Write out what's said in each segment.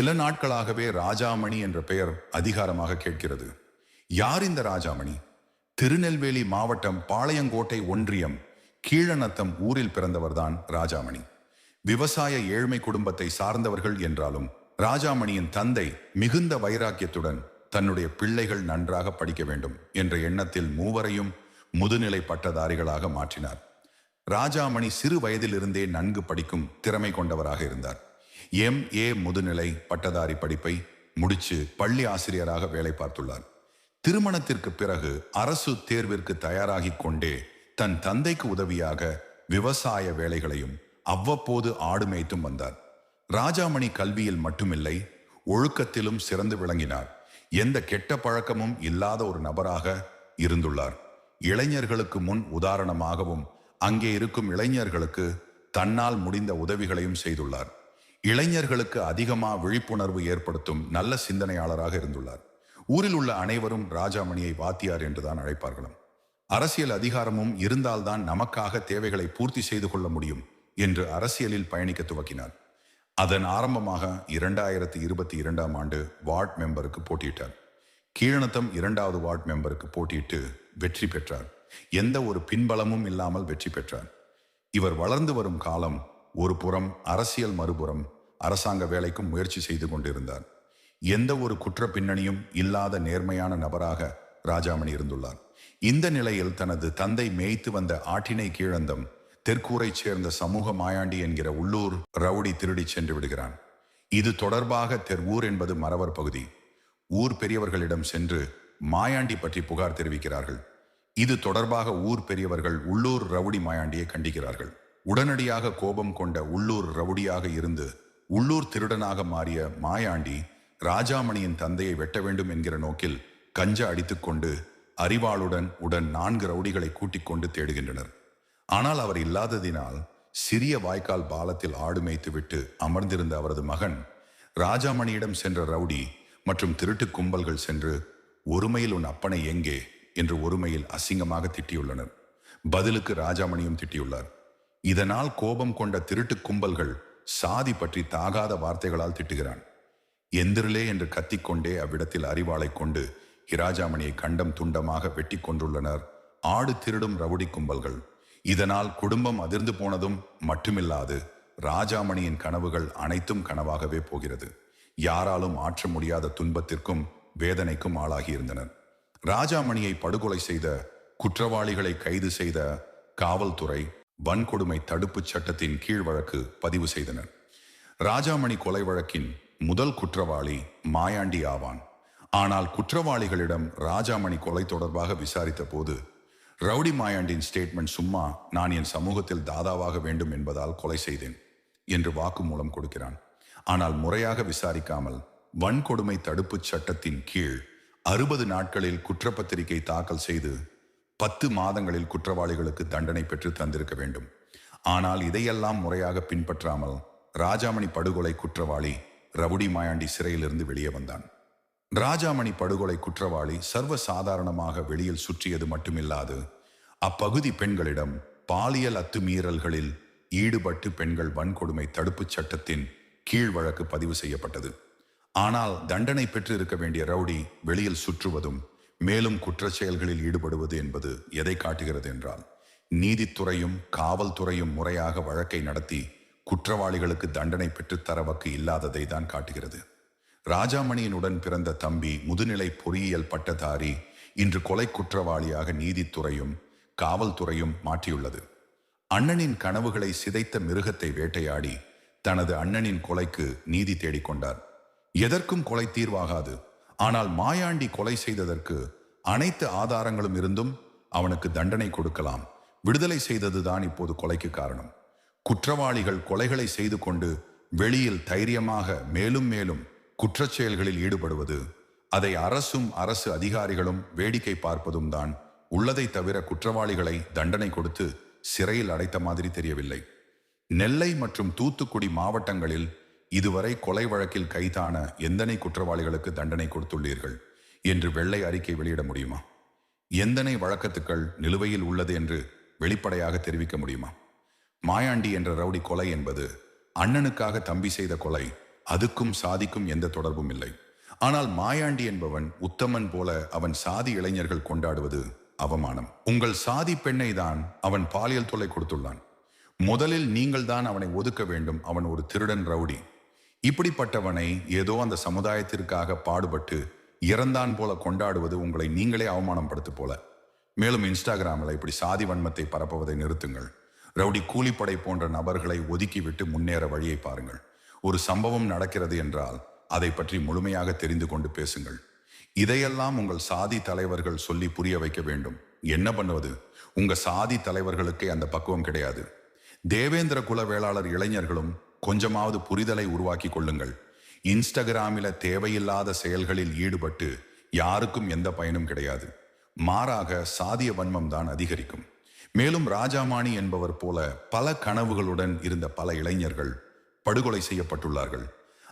சில நாட்களாகவே ராஜாமணி என்ற பெயர் அதிகாரமாக கேட்கிறது. யார் இந்த ராஜாமணி? திருநெல்வேலி மாவட்டம் பாளையங்கோட்டை ஒன்றியம் கீழநத்தம் ஊரில் பிறந்தவர்தான் ராஜாமணி. விவசாய ஏழ்மை குடும்பத்தை சார்ந்தவர்கள் என்றாலும் ராஜாமணியின் தந்தை மிகுந்த வைராக்கியத்துடன் தன்னுடைய பிள்ளைகள் நன்றாக படிக்க வேண்டும் என்ற எண்ணத்தில் மூவரையும் முதுநிலை பட்டதாரிகளாக மாற்றினார். ராஜாமணி சிறு வயதிலிருந்தே நன்கு படிக்கும் திறமை கொண்டவராக இருந்தார். எம் ஏ முதுநிலை பட்டதாரி படிப்பை முடிச்சு பள்ளி ஆசிரியராக வேலை பார்த்துள்ளார். திருமணத்திற்கு பிறகு அரசு தேர்விற்கு தயாராகிக் கொண்டே தன் தந்தைக்கு உதவியாக விவசாய வேலைகளையும் அவ்வப்போது ஆடு மேய்த்தும் வந்தார். ராஜாமணி கல்வியில் மட்டுமில்லை ஒழுக்கத்திலும் சிறந்து விளங்கினார். எந்த கெட்ட பழக்கமும் இல்லாத ஒரு நபராக இருந்துள்ளார். இளைஞர்களுக்கு முன் உதாரணமாகவும் அங்கே இருக்கும் இளைஞர்களுக்கு தன்னால் முடிந்த உதவிகளையும் செய்துள்ளார். இளைஞர்களுக்கு அதிகமா விழிப்புணர்வு ஏற்படுத்தும் நல்ல சிந்தனையாளராக இருந்துள்ளார். ஊரில் உள்ள அனைவரும் ராஜாமணியை வாத்தியார் என்றுதான் அழைப்பார்களாம். அரசியல் அதிகாரமும் இருந்தால்தான் நமக்காக தேவைகளை பூர்த்தி செய்து கொள்ள முடியும் என்று அரசியலில் பயணிக்க துவக்கினார். அதன் ஆரம்பமாக இரண்டாயிரத்தி இருபத்தி இரண்டாம் ஆண்டு வார்டு மெம்பருக்கு போட்டியிட்டார். கீழனத்தம் இரண்டாவது வார்டு மெம்பருக்கு போட்டியிட்டு வெற்றி பெற்றார். எந்த ஒரு பின்பலமும் இல்லாமல் வெற்றி பெற்றார். இவர் வளர்ந்து வரும் காலம் ஒரு புறம் அரசியல் மறுபுறம் அரசாங்க வேலைக்கும் முயற்சி செய்து கொண்டிருந்தார். எந்த ஒரு குற்ற பின்னணியும் இல்லாத நேர்மையான நபராக ராஜாமணி இருந்துள்ளார். இந்த நிலையில் தனது தந்தை மேய்த்து வந்த ஆட்டினை கீழந்தம் தெற்கூரைச் சேர்ந்த சமூக மாயாண்டி என்கிற உள்ளூர் ரவுடி திருடி சென்று விடுகிறான். இது தொடர்பாக தெற்கூர் என்பது மறவர் பகுதி. ஊர் பெரியவர்களிடம் சென்று மாயாண்டி பற்றி புகார் தெரிவிக்கிறார்கள். இது தொடர்பாக ஊர் பெரியவர்கள் உள்ளூர் ரவுடி மாயாண்டியை கண்டிக்கிறார்கள். உடனடியாக கோபம் கொண்ட உள்ளூர் ரவுடியாக இருந்து உள்ளூர் திருடனாக மாறிய மாயாண்டி ராஜாமணியின் தந்தையை வெட்ட வேண்டும் என்கிற நோக்கில் கஞ்சா அடித்துக்கொண்டு அறிவாளுடன் உடன் நான்கு ரவுடிகளை கூட்டிக் கொண்டு தேடுகின்றனர். ஆனால் அவர் இல்லாததினால் சிறிய வாய்க்கால் பாலத்தில் ஆடு மேய்த்துவிட்டு அமர்ந்திருந்த அவரது மகன் ராஜாமணியிடம் சென்ற ரவுடி மற்றும் திருட்டு கும்பல்கள் சென்று ஒருமையில் உன் அப்பனை எங்கே? என்று ஒருமையில் அசிங்கமாக திட்டியுள்ளனர். பதிலுக்கு ராஜாமணியும் திட்டியுள்ளார். இதனால் கோபம் கொண்ட திருட்டு கும்பல்கள் சாதி பற்றி தாகாத வார்த்தைகளால் திட்டுகிறான். எந்திரிலே என்று கத்திக்கொண்டே அவ்விடத்தில் அறிவாளை கொண்டு இராஜாமணியை கண்டம் துண்டமாக வெட்டி கொண்டுள்ளனர் ஆடு திருடும் ரவுடி கும்பல்கள். இதனால் குடும்பம் அதிர்ந்து போனதும் மட்டுமில்லாது ராஜாமணியின் கனவுகள் அனைத்தும் கனவாகவே போகிறது. யாராலும் ஆற்ற முடியாத துன்பத்திற்கும் வேதனைக்கும் ஆளாகியிருந்தனர். ராஜாமணியை படுகொலை செய்த குற்றவாளிகளை கைது செய்த காவல்துறை வன்கொடுமை தடுப்புச் சட்டத்தின் கீழ் வழக்கு பதிவு செய்தனர். ராஜாமணி கொலை வழக்கின் முதல் குற்றவாளி மாயாண்டி ஆவான். ஆனால் குற்றவாளிகளிடம் ராஜாமணி கொலை தொடர்பாக விசாரித்த போது ரவுடி மாயாண்டின் ஸ்டேட்மெண்ட் சும்மா நான் என் சமூகத்தில் தாதாவாக வேண்டும் என்பதால் கொலை செய்தேன் என்று வாக்குமூலம் கொடுக்கிறான். ஆனால் முறையாக விசாரிக்காமல் வன்கொடுமை தடுப்புச் சட்டத்தின் கீழ் அறுபது நாட்களில் குற்றப்பத்திரிகை தாக்கல் செய்து பத்து மாதங்களில் குற்றவாளிகளுக்கு தண்டனை பெற்று தந்திருக்க வேண்டும். ஆனால் இதையெல்லாம் முறையாக பின்பற்றாமல் ராஜாமணி படுகொலை குற்றவாளி ரவுடி மாயாண்டி சிறையிலிருந்து வெளியே வந்தான். ராஜாமணி படுகொலை குற்றவாளி சர்வ சாதாரணமாக வெளியில் சுற்றியது மட்டுமில்லாது அப்பகுதி பெண்களிடம் பாலியல் அத்துமீறல்களில் ஈடுபட்டு பெண்கள் வன்கொடுமை தடுப்புச் சட்டத்தின் கீழ் வழக்கு பதிவு செய்யப்பட்டது. ஆனால் தண்டனை பெற்று இருக்க வேண்டிய ரவுடி வெளியில் சுற்றுவதும் மேலும் குற்ற செயல்களில் ஈடுபடுவது என்பது எதை காட்டுகிறது என்றால் நீதித்துறையும் காவல்துறையும் முறையாக வழக்கை நடத்தி குற்றவாளிகளுக்கு தண்டனை பெற்றுத்தர வக்கு இல்லாததை தான் காட்டுகிறது. ராஜாமணியினுடன் பிறந்த தம்பி முதுநிலை பொறியியல் பட்டதாரி இன்று கொலை குற்றவாளியாக நீதித்துறையும் காவல்துறையும் மாற்றியுள்ளது. அண்ணனின் கனவுகளை சிதைத்த மிருகத்தை வேட்டையாடி தனது அண்ணனின் கொலைக்கு நீதி தேடிக்கொண்டார் எதற்கும் கொலை தீர்வாகாது. ஆனால் மாயாண்டி கொலை செய்ததற்கு அனைத்து ஆதாரங்களும் இருந்தும் அவனுக்கு தண்டனை கொடுக்கலாம். விடுதலை செய்ததுதான் இப்போது கொலைக்கு காரணம். குற்றவாளிகள் கொலைகளை செய்து கொண்டு வெளியில் தைரியமாக மேலும் மேலும் குற்றச்செயல்களில் ஈடுபடுவது அதை அரசும் அரசு அதிகாரிகளும் வேடிக்கை பார்ப்பதும் தான் உள்ளதை தவிர குற்றவாளிகளை தண்டனை கொடுத்து சிறையில் அடைத்த மாதிரி தெரியவில்லை. நெல்லை மற்றும் தூத்துக்குடி மாவட்டங்களில் இதுவரை கொலை வழக்கில் கைதான எந்தனை குற்றவாளிகளுக்கு தண்டனை கொடுத்துள்ளீர்கள் என்று வெள்ளை அறிக்கை வெளியிட முடியுமா? எந்தனை வழக்கத்துக்கள் நிலுவையில் உள்ளது என்று வெளிப்படையாக தெரிவிக்க முடியுமா? மாயாண்டி என்ற ரவுடி கொலை என்பது அண்ணனுக்காக தம்பி செய்த கொலை அதுக்கும் சாதிக்கும் எந்த தொடர்பும் இல்லை. ஆனால் மாயாண்டி என்பவன் உத்தமன் போல அவன் சாதி இளைஞர்கள் கொண்டாடுவது அவமானம். உங்கள் சாதி பெண்ணை தான் அவன் பாலியல் தொல்லை கொடுத்துள்ளான். முதலில் நீங்கள் தான் அவனை ஒதுக்க வேண்டும் அவன் ஒரு திருடன் ரவுடி. இப்படிப்பட்டவனை ஏதோ அந்த சமுதாயத்திற்காக பாடுபட்டு இறந்தான் போல கொண்டாடுவது உங்களை நீங்களே அவமானப்படுத்து போல. மேலும் இன்ஸ்டாகிராமில் இப்படி சாதி வன்மத்தை பரப்புவதை நிறுத்துங்கள். ரவுடி கூலிப்படை போன்ற நபர்களை ஒதுக்கிவிட்டு முன்னேற வழியை பாருங்கள். ஒரு சம்பவம் நடக்கிறது என்றால் அதை பற்றி முழுமையாக தெரிந்து கொண்டு பேசுங்கள். இதையெல்லாம் உங்கள் சாதி தலைவர்கள் சொல்லி புரிய வைக்க வேண்டும். என்ன பண்ணுவது? உங்க சாதி தலைவர்களுக்கே அந்த பக்குவம் கிடையாது. தேவேந்திர குல வேளாளர் இளைஞர்களும் கொஞ்சமாவது புரிதலை உருவாக்கி கொள்ளுங்கள். இன்ஸ்டாகிராமில தேவையில்லாத செயல்களில் ஈடுபட்டு யாருக்கும் எந்த பயனும் கிடையாது. மாறாக சாதிய வன்மம் தான் அதிகரிக்கும். மேலும் ராஜாமாணி என்பவர் போல பல கனவுகளுடன் இருந்த பல இளைஞர்கள் படுகொலை செய்யப்பட்டுள்ளார்கள்.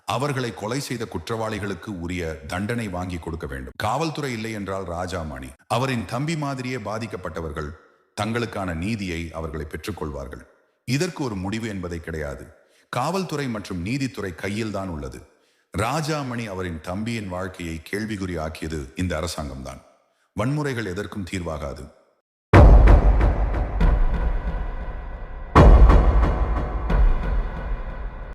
அவர்களை கொலை செய்த குற்றவாளிகளுக்கு உரிய தண்டனை வாங்கி கொடுக்க வேண்டும். காவல்துறை இல்லை என்றால் ராஜாமாணி அவரின் தம்பி மாதிரியே பாதிக்கப்பட்டவர்கள் தங்களுக்கான நீதியை அவர்களை பெற்றுக்கொள்வார்கள் இதற்கு ஒரு முடிவு என்பதை கிடையாது. காவல்துறை மற்றும் நீதித்துறை கையில் தான் உள்ளது. ராஜாமணி அவரின் தம்பியின் வாழ்க்கையை கேள்விக்குறி ஆக்கியது இந்த அரசாங்கம்தான். வன்முறைகள் எதற்கும் தீர்வாகாது.